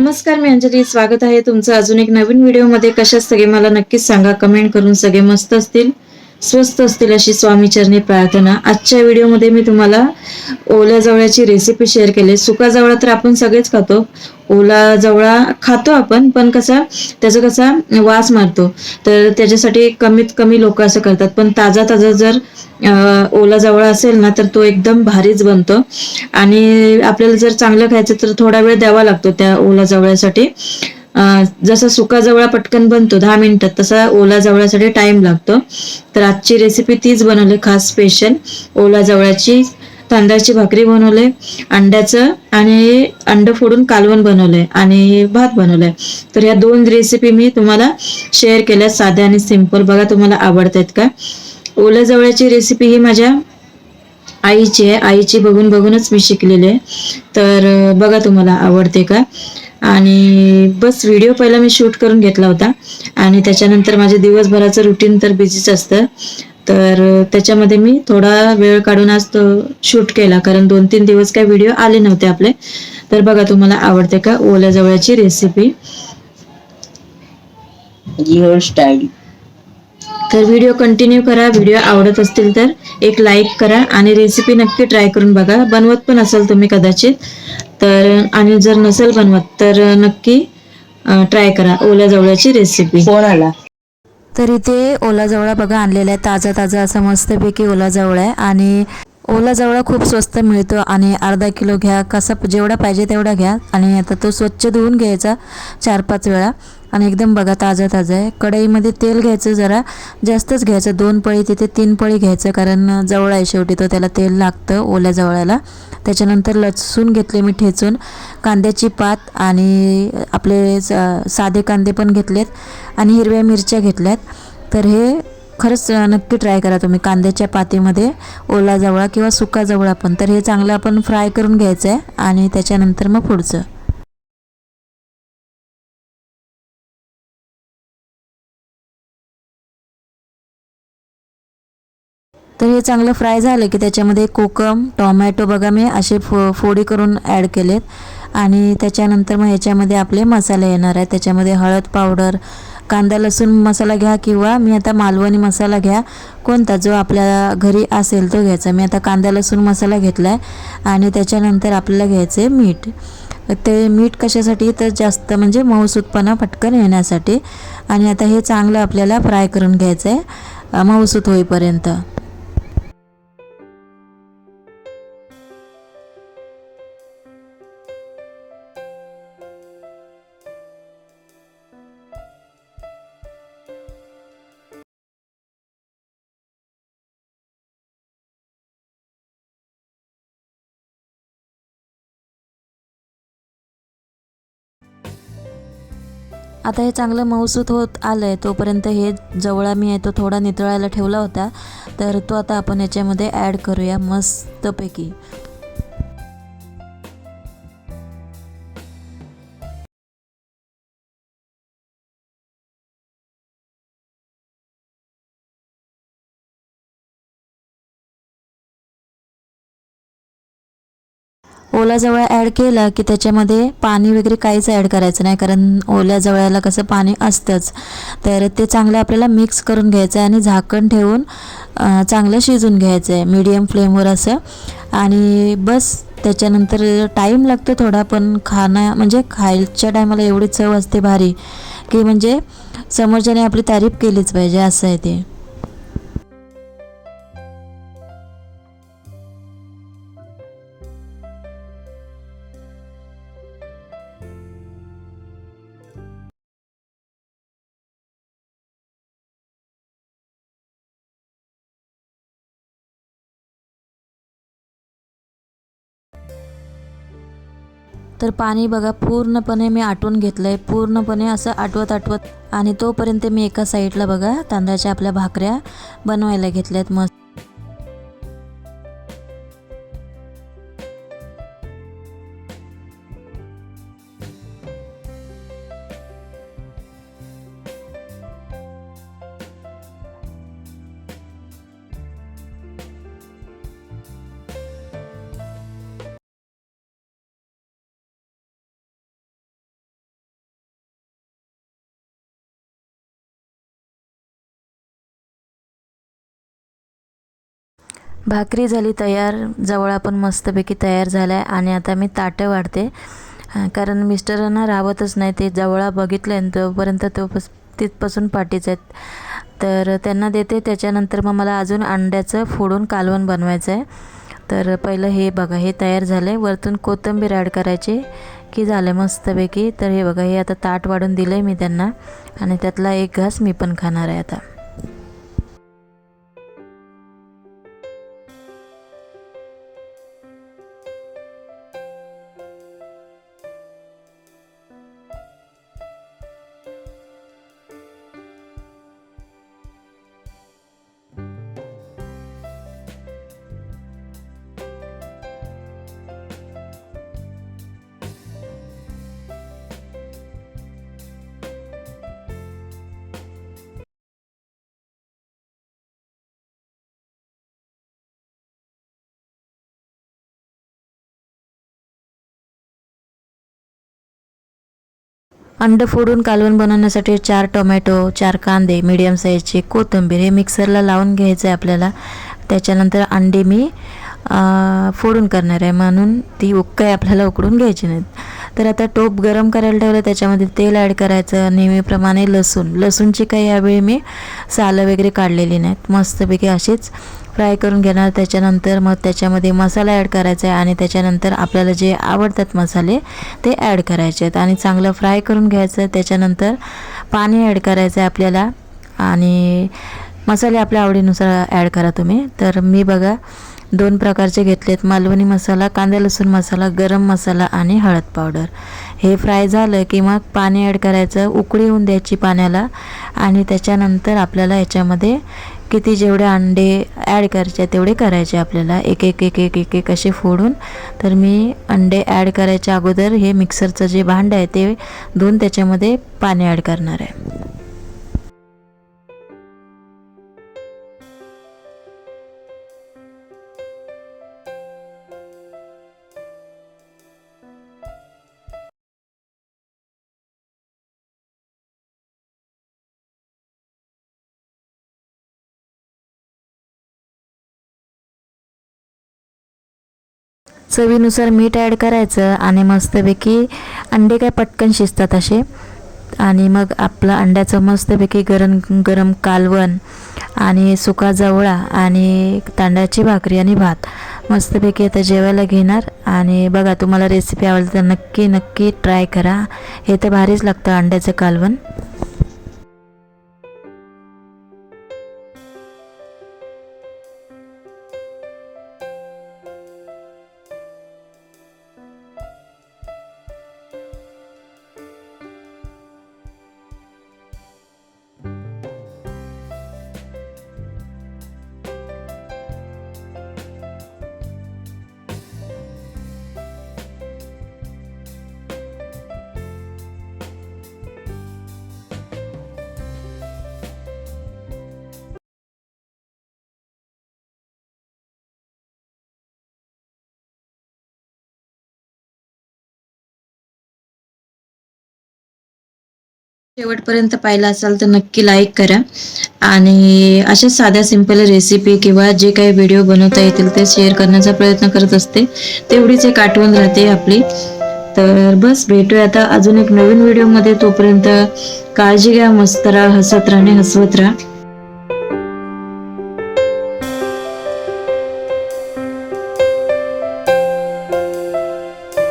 नमस्कार मी अंजली. स्वागत आहे तुमचं अजून एक नवीन व्हिडिओमध्ये कशा सगळे? मला नक्कीच सांगा. कमेंट करून सगळे मस्त असतील. स्वस्त असतील अशी स्वामीचरणी प्रार्थना. आजच्या व्हिडिओमध्ये मी तुम्हाला ओल्या जवळ्याची रेसिपी शेअर केली. सुका जवळा तर आपण सगळेच खातो. ओला जवळा खातो आपण पण कसा त्याचा कसा वास मारतो. तर त्याच्यासाठी कमीत कमी लोक असं करतात. पण ताजा ताजा जर ओला जवळा असेल ना तर तो एकदम भारीच बनतो. आणि आपल्याला जर चांगलं खायचं तर थोडा वेळ द्यावा लागतो त्या ओला जवळ्यासाठी. जसा सुका जवळा पटकन बनतो दहा मिनिटात तसा ओला जवळासाठी टाइम लागतो. तर आजची रेसिपी तीच बनवली खास स्पेशल ओला जवळाची तांदळाची भाकरी बनवले अंड्याचं आणि अंड फोडून कालवण बनवलंय आणि भात बनवलाय. तर या दोन रेसिपी मी तुम्हाला शेअर केल्या साध्या आणि सिंपल बघा तुम्हाला आवडतात का? ओल्या जवळची रेसिपी ही माझ्या आईची आहे. आईची बघून बघूनच मी शिकलेली आहे. तर बघा तुम्हाला आवडते का? आणि बस व्हिडिओ पहिला मी शूट करून घेतला होता. आणि त्याच्यानंतर माझे दिवसभराचं रुटीन तर बिझीच असतं. तर त्याच्यामध्ये मी थोडा वेळ काढून आज तो शूट केला. कारण दोन तीन दिवस काय व्हिडिओ आले नव्हते आपले. तर बघा तुम्हाला आवडते का ओल्या जवळची रेसिपी स्टाईल तर व्हिडिओ कंटिन्यू करा. व्हिडिओ आवडत असतील तर एक लाईक करा. आणि रेसिपी नक्की ट्राय करून बघा. बनवत पण असाल तुम्ही कदाचित. तर आणि जर नसेल बनवत तर नक्की ट्राय करा ओल्या जवळची रेसिपी फोन आला तर इथे ओला जवळा बघा आणलेला आहे ताजा ताजा असा मस्तपैकी ओला जवळा आहे. आणि ओला जवळा खूप स्वस्त मिळतो आणि अर्धा किलो घ्या कसा जेवढा पाहिजे तेवढा घ्या. आणि आता तो स्वच्छ धुवून घ्यायचा चार पाच वेळा. आणि एकदम बघा ताजं ताजं आहे. कढईमध्ये तेल घ्यायचं जरा जास्तच घ्यायचं. दोन पळी तिथे तीन पळी घ्यायचं कारण जवळ आहे शेवटी तो त्याला तेल लागतं ओल्या जवळाला. त्याच्यानंतर लसूण घेतले मी ठेचून कांद्याची पात आणि आपले साधे कांदे पण घेतलेत आणि हिरव्या मिरच्या घेतल्यात. तर हे खरंच नक्की ट्राय करा तुम्ही कांद्याच्या पातीमध्ये ओला जवळा किंवा सुका जवळा पण. तर हे चांगलं आपण फ्राय करून घ्यायचं आहे आणि त्याच्यानंतर मग पुढचं. तर हे चांगलं फ्राय झालं की त्याच्यामध्ये कोकम टोमॅटो बघा मी असे फो फोडी करून ॲड केलेत. आणि त्याच्यानंतर मग ह्याच्यामध्ये आपले मसाले येणार आहेत. त्याच्यामध्ये हळद पावडर कांदा लसूण मसाला घ्या किंवा मी आता मालवणी मसाला घ्या. कोणता जो आपल्या घरी असेल तो घ्यायचा. मी आता कांदा लसूण मसाला घेतला आहे आणि त्याच्यानंतर आपल्याला घ्यायचं आहे मीठ. ते मीठ कशासाठी? तर जास्त म्हणजे मऊसूतपणा पटकन येण्यासाठी. आणि आता हे चांगलं आपल्याला फ्राय करून घ्यायचं आहे मऊसूत होईपर्यंत. आता हे चांगलं मऊसूत होत आलं आहे तोपर्यंत हे जवळा मी आहे तो थोडा नितळायला ठेवला होता. तर तो आता आपण याच्यामध्ये ॲड करूया मस्तपैकी. ओला जवळ ॲड केला की त्याच्यामध्ये पाणी वगैरे काहीच ॲड करायचं नाही. कारण ओल्या जवळ्याला कसं पाणी असतंच. तर ते चांगलं आपल्याला मिक्स करून घ्यायचं आहे आणि झाकण ठेवून चांगलं शिजून घ्यायचं आहे मीडियम फ्लेमवर असं. आणि बस त्याच्यानंतर टाईम लागतो थोडा पण खाणं म्हणजे खायच्या टायमाला एवढी चव असते भारी. की म्हणजे समोरच्याने आपली तारीफ केलीच पाहिजे असं आहे ते. तर पाणी बघा पूर्णपणे मी आटवून घेतलं आहे पूर्णपणे असं आटवत आटवत आणि तोपर्यंत मी एका साईडला बघा तांदळाच्या आपल्या भाकऱ्या बनवायला घेतल्यात मस्त. भाकरी झाली तयार जवळ पण मस्तपैकी तयार झाला आहे आणि आता मी ताटं वाढते. कारण मिस्टरांना राहतच नाही ते जवळा बघितलं आहे तोपर्यंत तो पस तिथपासून पाठीच आहेत. तर त्यांना देते त्याच्यानंतर मग मला अजून अंड्याचं फोडून कालवण बनवायचं आहे तर पहिलं हे बघा हे तयार झालं आहे वरतून कोथिंबीर ॲड करायची की झालं मस्तपैकी. तर हे बघा हे आता ताट वाढून दिलं आहे मी त्यांना. आणि त्यातला एक घास मी पण खाणार आहे आता. अंड फोडून कालवण बनवण्यासाठी चार टोमॅटो चार कांदे मीडियम साईजचे कोथिंबीर हे मिक्सरला लावून घ्यायचं आहे आपल्याला. त्याच्यानंतर अंडे मी फोडून करणार आहे. म्हणून ती उक्काय आपल्याला उकडून घ्यायची नाहीत तर आता टोप गरम करायला ठेवलं त्याच्यामध्ये तेल ॲड करायचं नेहमीप्रमाणे लसूण. लसूणची काही यावेळी मी सालं वगैरे काढलेली नाहीत. मस्तपैकी अशीच फ्राय करून घेणार. त्याच्यानंतर मग त्याच्यामध्ये मसाला ॲड करायचा आहे आणि त्याच्यानंतर आपल्याला जे आवडतात मसाले ते ॲड करायचे आहेत. आणि चांगलं फ्राय करून घ्यायचं. त्याच्यानंतर पाणी ॲड करायचं आहे आपल्याला. आणि मसाले आपल्या आवडीनुसार ॲड करा तुम्ही. तर मी बघा दोन प्रकारचे घेतलेत. मालवणी मसाला कांदा लसूण मसाला गरम मसाला आणि हळद पावडर. हे फ्राय झालं की मग पाणी ॲड करायचं. उकळी होऊन द्यायची पाण्याला. आणि त्याच्यानंतर आपल्याला याच्यामध्ये किती जेवढे अंडे ॲड करायचे तेवढे करायचे आपल्याला. एक एक एक एक एक एक असे फोडून. तर मी अंडे ॲड करायच्या अगोदर हे मिक्सरचं जे भांडं आहे ते दोन त्याच्यामध्ये पाणी ॲड करणार आहे. चवीनुसार मीठ ॲड करायचं आणि मस्तपैकी अंडे काय पटकन शिजतात असे. आणि मग आपलं अंड्याचं मस्तपैकी गरम गरम कालवण आणि सुका जवळा आणि तांदळाची भाकरी आणि भात. मस्तपैकी आता जेवायला घेणार. आणि बघा तुम्हाला रेसिपी आवडली तर नक्की नक्की ट्राय करा. हे तर भारीच लागतं अंड्याचं कालवण. शेवटपर्यंत पाहिला असाल तर नक्की लाईक करा. आणि अशा साध्या सिंपल रेसिपी किंवा जे काही व्हिडिओ बनवता येतील ते शेअर करण्याचा प्रयत्न करत असते. तेवढीच एक आठवण राहते आपली. तर बस भेटूया आता अजून एक नवीन व्हिडिओमध्ये तोपर्यंत काळजी घ्या मस्त राहा हसत राहणे हसवत राहा.